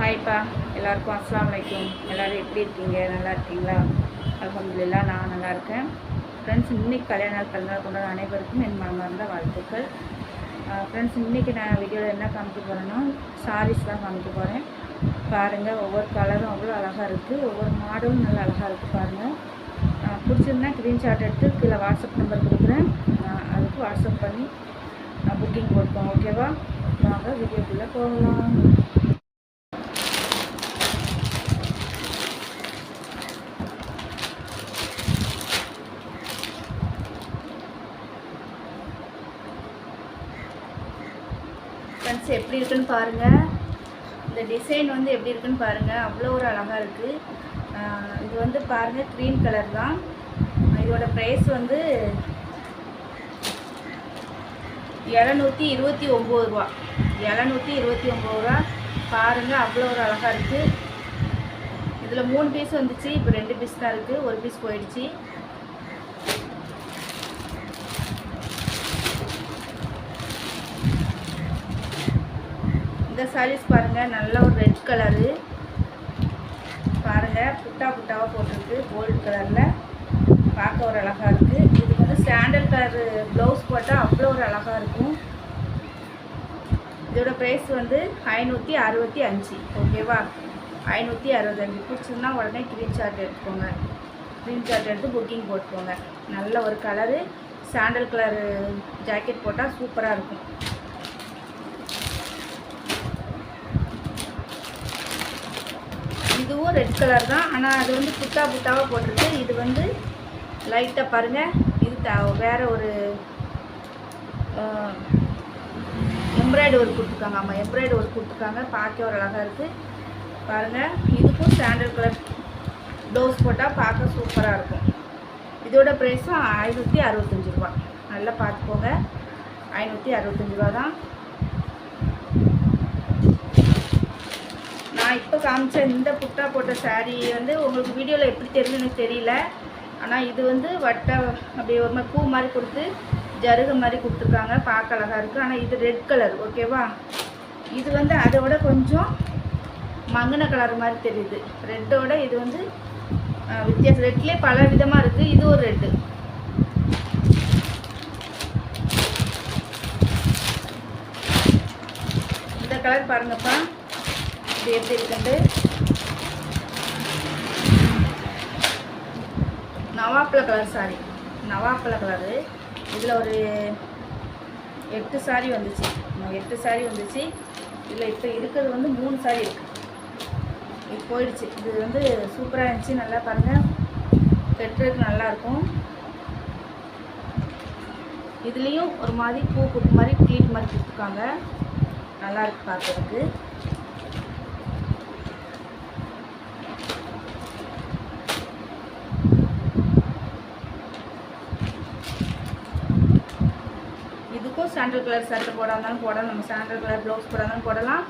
ஹாய்ப்பா எல்லாருக்கும் அஸ்லாம் வலைக்கும் எல்லோரும் எப்படி இருக்கீங்க? நல்லா இருக்கீங்களா? அல்ஹம்துலில்லாஹ் நான் நல்லா இருக்கேன். ஃப்ரெண்ட்ஸ் இன்றைக்கி கல்யாண நாள் பிறந்தநாள் கொண்டாட அனைவருக்கும் என் மனமார்ந்த வாழ்த்துக்கள். ஃப்ரெண்ட்ஸ் இன்றைக்கி நான் வீடியோவில் என்ன காமிக்க போகிறேன்னா சாரீஸ் தான் காமிக்க போகிறேன் பாருங்கள் ஒவ்வொரு கலரும் அவ்வளோ அழகாக இருக்குது ஒவ்வொரு மாடலும் நல்லா அழகாக இருக்குது பாருங்கள் பிடிச்சிருந்தா ஸ்க்ரீன்ஷாட் எடுத்து கீழே வாட்ஸ்அப் நம்பர் கொடுக்குறேன். நான் அதுக்கு வாட்ஸ்அப் பண்ணி புக்கிங் கொடுப்போம் ஓகேவா வாங்க வீடியோக்குள்ளே போகலாம். ஃப்ரெண்ட்ஸ் எப்படி இருக்குன்னு பாருங்கள் இந்த டிசைன் வந்து எப்படி இருக்குன்னு பாருங்கள் அவ்வளோ ஒரு அழகாக இருக்குது இது வந்து பாருங்கள் க்ரீன் கலர் தான். இதோட ப்ரைஸ் வந்து இரநூத்தி இருபத்தி ஒம்பது ரூபா. இரநூத்தி இருபத்தி ஒம்பது ரூபா. பாருங்கள் அவ்வளோ ஒரு அழகாக இருக்குது இதில் மூணு பீஸ் வந்துச்சு. இப்போ ரெண்டு பீஸ் தான் இருக்குது ஒரு பீஸ் போயிடுச்சு. இந்த சாரீஸ் பாருங்கள் நல்ல ஒரு ரெட் கலரு பாருங்கள் புட்டா புட்டாவாக போட்டிருக்கு கோல்டு கலரில் பார்க்க ஒரு அழகாக இருக்குது இது வந்து சாண்டல் கலரு ப்ளவுஸ் போட்டால் அவ்வளோ ஒரு அழகாக இருக்கும். இதோட ப்ரைஸ் வந்து ஐநூற்றி அறுபத்தி அஞ்சு ஓகேவா ஐநூற்றி அறுபத்தஞ்சு பிடிச்சிருந்தா உடனே க்ரீன் சார்ட் எடுத்துக்கோங்க. க்ரீன் சார்ட் எடுத்து புக்கிங் போட்டுக்கோங்க. நல்ல ஒரு கலரு சாண்டல் கலரு ஜாக்கெட் போட்டால் சூப்பராக இருக்கும். இதுவும் ரெட் கலர் தான். ஆனால் அது வந்து புத்தா புத்தாவாக போட்டிருக்கு. இது வந்து லைட்டாக பாருங்கள் இது த வேறு ஒரு எம்ப்ராய்டு ஒர்க் கொடுத்துருக்காங்க. ஆமாம் எம்ப்ராய்டு ஒர்க் கொடுத்துருக்காங்க. பார்க்க ஒரு அழகாக இருக்குது பாருங்கள் இதுக்கும் சாண்டல் கலர் ப்ளவுஸ் போட்டால் பார்க்க சூப்பராக இருக்கும். இதோட ப்ரைஸும் ஐநூற்றி அறுபத்தஞ்சி ரூபா நல்லா பார்த்துக்கோங்க. ஐநூற்றி அறுபத்தஞ்சி ரூபா தான். நான் இப்போ காமிச்ச இந்த புட்டா போட்ட சாரீ வந்து உங்களுக்கு வீடியோவில் எப்படி தெரியுதுன்னு எனக்கு தெரியல. ஆனால் இது வந்து வட்டை அப்படி ஒரு மாதிரி பூ மாதிரி கொடுத்து ஜருகு மாதிரி கொடுத்துருக்காங்க. பார்க்க அழகாக இருக்குது ஆனால் இது ரெட் கலர் ஓகேவா இது வந்து அதை விட கொஞ்சம் மங்கின கலர் மாதிரி தெரியுது. ரெட்டோட இது வந்து வித்தியாசம். ரெட்லேயே பல விதமாக இருக்குது இது ஒரு ரெட்டு இந்த கலர் பாருங்கப்பா. இது எப்படி நவாப்பில் கலர் சாரி நவாப்பில் கலரு இதில் ஒரு எட்டு சாரி வந்துச்சு. எட்டு சாரி வந்துச்சு. இதில் இப்போ இருக்கிறது வந்து மூணு சாரி இருக்குது இது போயிடுச்சு. இது வந்து சூப்பராக இருந்துச்சு. நல்லா பாருங்கள் கட்டுறதுக்கு நல்லாயிருக்கும் இதுலேயும் ஒரு மாதிரி பூ கொடுத்த மாதிரி க்ளீன் மாதிரி கொடுத்துருக்காங்க. நல்லா பார்க்குறதுக்கு இதுக்கும் சாண்டல் கலர் சட்டை போட இருந்தாலும் போடலாம் நம்ம சாண்டல் கலர் ப்ளவுஸ் போட இருந்தாலும் போடலாம்.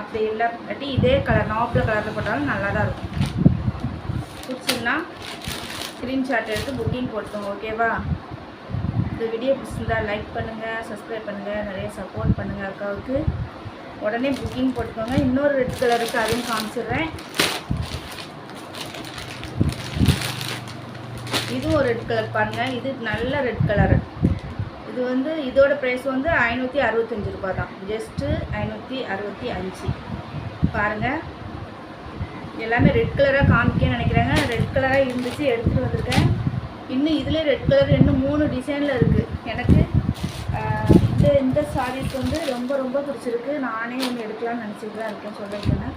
அப்படி இல்லாட்டி இதே கலர் நாப்பில் கலரில் போட்டாலும் நல்லா தான் இருக்கும் பிடிச்சிங்கன்னா ஸ்க்ரீன்ஷாட் எடுத்து புக்கிங் போட்டோம் ஓகேவா இந்த வீடியோ பிடிச்சிருந்தா லைக் பண்ணுங்கள் சப்ஸ்கிரைப் பண்ணுங்கள் நிறைய சப்போர்ட் பண்ணுங்கள் அக்காவுக்கு. உடனே புக்கிங் போட்டுக்கோங்க. இன்னொரு ரெட் கலருக்கு அதையும் காமிச்சிடுறேன். இதுவும் ஒரு ரெட் கலர் பாருங்கள் இது நல்ல ரெட் கலர் இது வந்து இதோட ப்ரைஸ் வந்து ஐநூற்றி அறுபத்தஞ்சு ரூபா தான் ஜஸ்ட்டு ஐநூற்றி அறுபத்தி அஞ்சு. பாருங்கள் எல்லாமே ரெட் கலராக காமிக்கன்னு நினைக்கிறாங்க. ரெட் கலராக இருந்துச்சு எடுத்துகிட்டு வந்திருக்கேன். இன்னும் இதுலேயே ரெட் கலர் இன்னும் மூணு டிசைனில் இருக்குது எனக்கு இந்த இந்த சாரீஸ் வந்து ரொம்ப ரொம்ப பிடிச்சிருக்கு. நானே ஒன்று எடுக்கலாம்னு நினச்சிட்டு தான் இருக்கேன். சொல்லியிருக்கேன்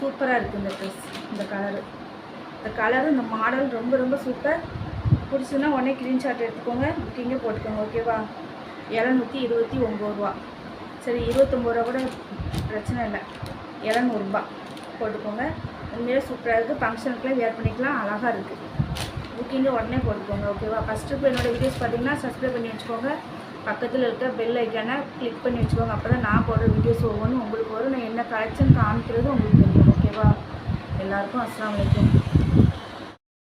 சூப்பராக இருக்குது இந்த ட்ரெஸ் இந்த கலரு இந்த கலரு இந்த மாடல் ரொம்ப ரொம்ப சூப்பர் பிடிச்சுன்னா உடனே ஸ்க்ரீன்ஷாட் எடுத்துக்கோங்க. புக்கிங்கே போட்டுக்கோங்க ஓகேவா இரநூத்தி இருபத்தி ஒம்பது ரூபா. சரி இருபத்தொம்பது ரூபா கூட பிரச்சனை இல்லை. இரநூறுபா போட்டுக்கோங்க. உண்மையிலே சூப்பராக இருக்குது ஃபங்க்ஷனுக்குலாம் வேர் பண்ணிக்கலாம். அழகாக இருக்குது புக்கிங்கை உடனே போட்டுக்கோங்க ஓகேவா ஃபஸ்ட்டு இப்போ என்னோடய வீடியோஸ் பார்த்தீங்கன்னா சப்ஸ்கிரைப் பண்ணி வச்சுக்கோங்க. பக்கத்தில் இருக்க பெல் ஐக்கானை கிளிக் பண்ணி வச்சுக்கோங்க. அப்போ தான் நான் போடுற வீடியோஸ் ஒவ்வொன்றும் உங்களுக்கு வரும். நான் என்ன கலெக்ஷன் காமிக்கிறது உங்களுக்கு தெரியும் ஓகேவா எல்லாருக்கும் அஸ்லாம் அலைக்கும்.